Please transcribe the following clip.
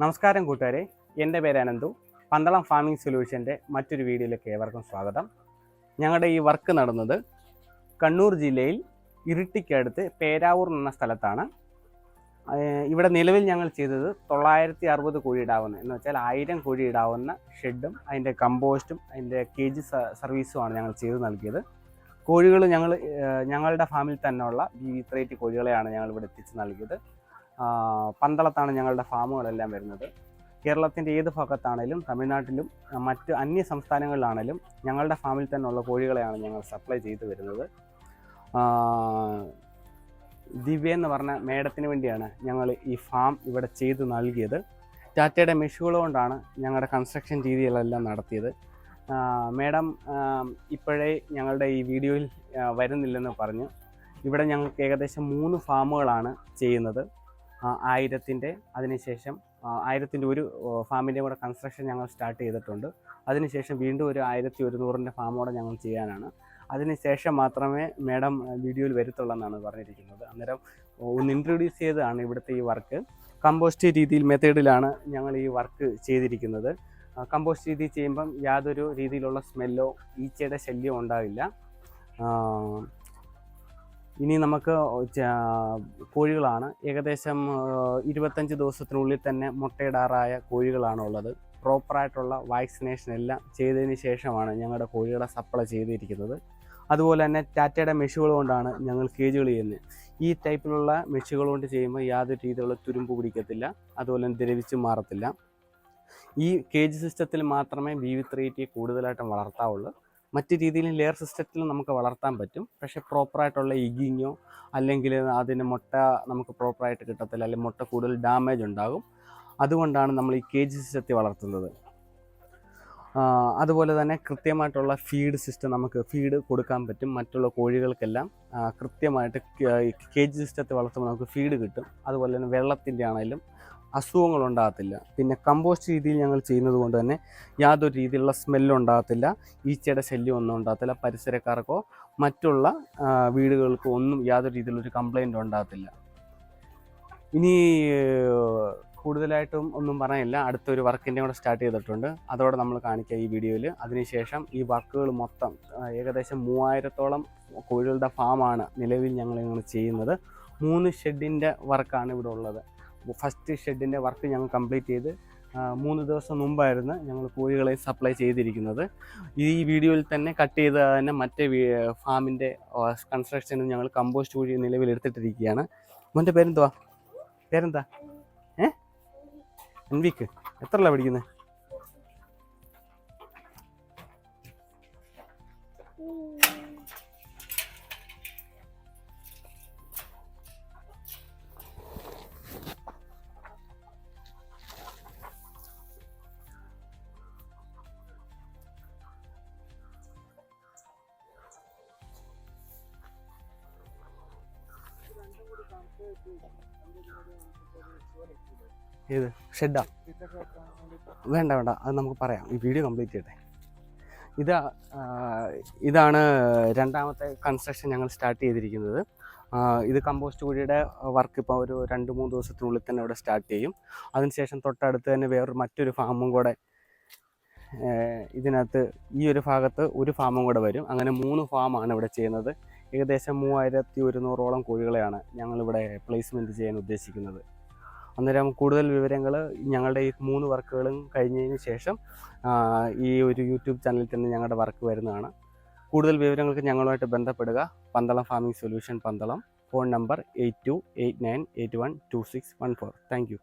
നമസ്കാരം കൂട്ടുകാരെ. എന്റെ പേര് അനന്തു. പന്തളം ഫാമിംഗ് സൊല്യൂഷന്റെ മറ്റൊരു വീഡിയോയിലേക്ക് ഏവർക്കും സ്വാഗതം. ഞങ്ങളുടെ ഈ വർക്ക് നടന്നത് കണ്ണൂർ ജില്ലയിൽ ഇരിട്ടിക്കടുത്ത് പേരാവൂർ എന്ന സ്ഥലത്താണ്. ഇവിടെ നിലവിൽ ഞങ്ങൾ ചെയ്തത് തൊള്ളായിരത്തി അറുപത് കോഴി ഇടാവുന്ന എന്ന് വെച്ചാൽ ആയിരം കോഴി ഇടാവുന്ന ഷെഡും അതിന്റെ കമ്പോസ്റ്റും അതിന്റെ കെ ജി സർവീസുമാണ് ഞങ്ങൾ ചെയ്ത് നൽകിയത്. കോഴികൾ ഞങ്ങൾ ഞങ്ങളുടെ ഫാമിൽ തന്നെയുള്ള ബി വി ത്രേറ്റ് കോഴികളെയാണ് ഞങ്ങൾ ഇവിടെ എത്തിച്ച് നൽകിയത്. പന്തളത്താണ് ഞങ്ങളുടെ ഫാമുകളെല്ലാം വരുന്നത്. കേരളത്തിന്റെ ഏത് ഭാഗത്താണേലും തമിഴ്നാട്ടിലും മറ്റ് അന്യ സംസ്ഥാനങ്ങളിലാണേലും ഞങ്ങളുടെ ഫാമിൽ തന്നെയുള്ള കോഴികളെയാണ് ഞങ്ങൾ സപ്ലൈ ചെയ്തു വരുന്നത്. ദിവ്യ എന്ന് പറഞ്ഞ മേഡത്തിന് വേണ്ടിയാണ് ഞങ്ങൾ ഈ ഫാം ഇവിടെ ചെയ്തു നൽകിയത്. ടാറ്റയുടെ മെഷുകൾ കൊണ്ടാണ് ഞങ്ങളുടെ കൺസ്ട്രക്ഷൻ രീതികളെല്ലാം നടത്തിയത്. മേഡം ഇപ്പോഴേ ഞങ്ങളുടെ ഈ വീഡിയോയിൽ വരുന്നില്ലെന്ന് പറഞ്ഞു. ഇവിടെ ഞങ്ങൾക്ക് ഏകദേശം മൂന്ന് ഫാമുകളാണ് ചെയ്യുന്നത്. ആയിരത്തിന്റെ അതിനുശേഷം ആയിരത്തിന്റെ ഒരു ഫാമിന്റെ കൂടെ കൺസ്ട്രക്ഷൻ ഞങ്ങൾ സ്റ്റാർട്ട് ചെയ്തിട്ടുണ്ട്. അതിനുശേഷം വീണ്ടും ഒരു ആയിരത്തി ഒരുന്നൂറിന്റെ ഫാമോടെ ഞങ്ങൾ ചെയ്യാനാണ്. അതിനുശേഷം മാത്രമേ മാഡം വീഡിയോയിൽ വരത്തുള്ളൂ എന്നാണ് പറഞ്ഞിരിക്കുന്നത്. അന്നേരം ഒന്ന് ഇൻട്രൊഡ്യൂസ് ചെയ്തതാണ് ഇവിടുത്തെ ഈ വർക്ക് കമ്പോസ്റ്റ് രീതിയിൽ മെത്തേഡിലാണ് ഞങ്ങൾ ഈ വർക്ക് ചെയ്തിരിക്കുന്നത്. കമ്പോസ്റ്റ് രീതി ചെയ്യുമ്പം യാതൊരു രീതിയിലുള്ള സ്മെല്ലോ ഈച്ചയുടെ ശല്യമോ ഉണ്ടാവില്ല. ഇനി നമുക്ക് കോഴികളാണ്. ഏകദേശം ഇരുപത്തഞ്ച് ദിവസത്തിനുള്ളിൽ തന്നെ മുട്ടയിടാറായ കോഴികളാണ് ഉള്ളത് പ്രോപ്പറായിട്ടുള്ള വാക്സിനേഷൻ എല്ലാം ചെയ്തതിന് ശേഷമാണ് ഞങ്ങളുടെ കോഴികളെ സപ്ലൈ ചെയ്തിരിക്കുന്നത്. അതുപോലെ തന്നെ ടാറ്റയുടെ മെഷുകൾ കൊണ്ടാണ് ഞങ്ങൾ കേജുകൾ ചെയ്യുന്നത്. ഈ ടൈപ്പിലുള്ള മെഷുകൾ കൊണ്ട് ചെയ്യുമ്പോൾ യാതൊരു രീതിയിലുള്ള തുരുമ്പ് പിടിക്കത്തില്ല. അതുപോലെ തന്നെ ദ്രവിച്ച് മാറത്തില്ല. ഈ കേജ് സിസ്റ്റത്തിൽ മാത്രമേ ബി വി ത്രീ ടി കൂടുതലായിട്ടും വളർത്താവുള്ളൂ. മറ്റ് രീതിയിൽ ലെയർ സിസ്റ്റത്തിൽ നമുക്ക് വളർത്താൻ പറ്റും. പക്ഷേ പ്രോപ്പറായിട്ടുള്ള ഇഗിങ്ങോ അല്ലെങ്കിൽ അതിന് മുട്ട നമുക്ക് പ്രോപ്പറായിട്ട് കിട്ടത്തില്ല അല്ലെങ്കിൽ മുട്ട കൂടുതൽ ഡാമേജ് ഉണ്ടാകും. അതുകൊണ്ടാണ് നമ്മൾ ഈ കേജ് സിസ്റ്റത്തിൽ വളർത്തുന്നത്. അതുപോലെ തന്നെ കൃത്യമായിട്ടുള്ള ഫീഡ് സിസ്റ്റം നമുക്ക് ഫീഡ് കൊടുക്കാൻ പറ്റും മറ്റുള്ള കോഴികൾക്കെല്ലാം. കൃത്യമായിട്ട് കേജ് സിസ്റ്റത്തിൽ വളർത്തുമ്പോൾ നമുക്ക് ഫീഡ് കിട്ടും. അതുപോലെ തന്നെ വെള്ളത്തിന്റെ ആണെങ്കിലും അസുഖങ്ങൾ ഉണ്ടാകത്തില്ല പിന്നെ കമ്പോസ്റ്റ് രീതിയിൽ ഞങ്ങൾ ചെയ്യുന്നത് കൊണ്ട് തന്നെ യാതൊരു രീതിയിലുള്ള സ്മെല്ലും ഉണ്ടാകത്തില്ല. ഈച്ചയുടെ ശല്യം ഒന്നും ഉണ്ടാകത്തില്ല. പരിസരക്കാർക്കോ മറ്റുള്ള വീടുകൾക്കോ ഒന്നും യാതൊരു രീതിയിലൊരു കംപ്ലൈന്റ് ഉണ്ടാകത്തില്ല. ഇനി കൂടുതലായിട്ടും ഒന്നും പറയാനില്ല. അടുത്തൊരു വർക്കിന്റെ കൂടെ സ്റ്റാർട്ട് ചെയ്തിട്ടുണ്ട്. അതോടെ നമ്മൾ കാണിക്കുക ഈ വീഡിയോയിൽ അതിനുശേഷം ഈ വർക്കുകൾ മൊത്തം ഏകദേശം മൂവായിരത്തോളം കോഴികളുടെ ഫാമാണ് നിലവിൽ ഞങ്ങൾ ഇങ്ങനെ ചെയ്യുന്നത്. മൂന്ന് ഷെഡിന്റെ വർക്കാണ് ഇവിടെ ഉള്ളത്. ഫസ്റ്റ് ഷെഡിന്റെ വർക്ക് ഞങ്ങൾ കംപ്ലീറ്റ് ചെയ്ത് മൂന്ന് ദിവസം മുമ്പായിരുന്നു ഞങ്ങൾ കോഴികളെ സപ്ലൈ ചെയ്തിരിക്കുന്നത്. ഈ വീഡിയോയിൽ തന്നെ കട്ട് ചെയ്ത് തന്നെ മറ്റേ ഫാമിന്റെ കൺസ്ട്രക്ഷനും ഞങ്ങൾ കമ്പോസ്റ്റ് കോഴി നിലവിലെടുത്തിട്ടിരിക്കുകയാണ് മോന്റെ പേരെന്തുവാ? പേരെന്താ? ഏ? എൻവിക്ക് എത്രല്ല പഠിക്കുന്നത് ഏത്? ഷെഡാ? വേണ്ട വേണ്ട. അത് നമുക്ക് പറയാം. ഈ വീഡിയോ കംപ്ലീറ്റ് ചെയ്യട്ടെ. ഇതാ ഇതാണ് രണ്ടാമത്തെ കൺസ്ട്രക്ഷൻ ഞങ്ങൾ സ്റ്റാർട്ട് ചെയ്തിരിക്കുന്നത്. ഇത് കമ്പോസ്റ്റ് കുഴിയുടെ വർക്ക് ഇപ്പോൾ ഒരു രണ്ട് മൂന്ന് ദിവസത്തിനുള്ളിൽ തന്നെ ഇവിടെ സ്റ്റാർട്ട് ചെയ്യും. അതിനുശേഷം തൊട്ടടുത്ത് തന്നെ വേറൊരു മറ്റൊരു ഫാമും കൂടെ ഇതിനകത്ത് ഈ ഒരു ഭാഗത്ത് ഒരു ഫാമും കൂടെ വരും. അങ്ങനെ മൂന്ന് ഫാമാണ് ഇവിടെ ചെയ്യുന്നത്. ഏകദേശം മൂവായിരത്തി ഒരുന്നൂറോളം കോഴികളെയാണ് ഞങ്ങളിവിടെ പ്ലേസ്മെന്റ് ചെയ്യാൻ ഉദ്ദേശിക്കുന്നത്. അന്നേരം കൂടുതൽ വിവരങ്ങൾ ഞങ്ങളുടെ ഈ മൂന്ന് വർക്കുകളും കഴിഞ്ഞതിന് ശേഷം ഈ ഒരു യൂട്യൂബ് ചാനലിൽ തന്നെ ഞങ്ങളുടെ വർക്ക് വരുന്നതാണ്. കൂടുതൽ വിവരങ്ങൾക്ക് ഞങ്ങളുമായിട്ട് ബന്ധപ്പെടുക. Pandalam farming solution Pandalam. Phone number eight two eight nine eight one two six one four thank you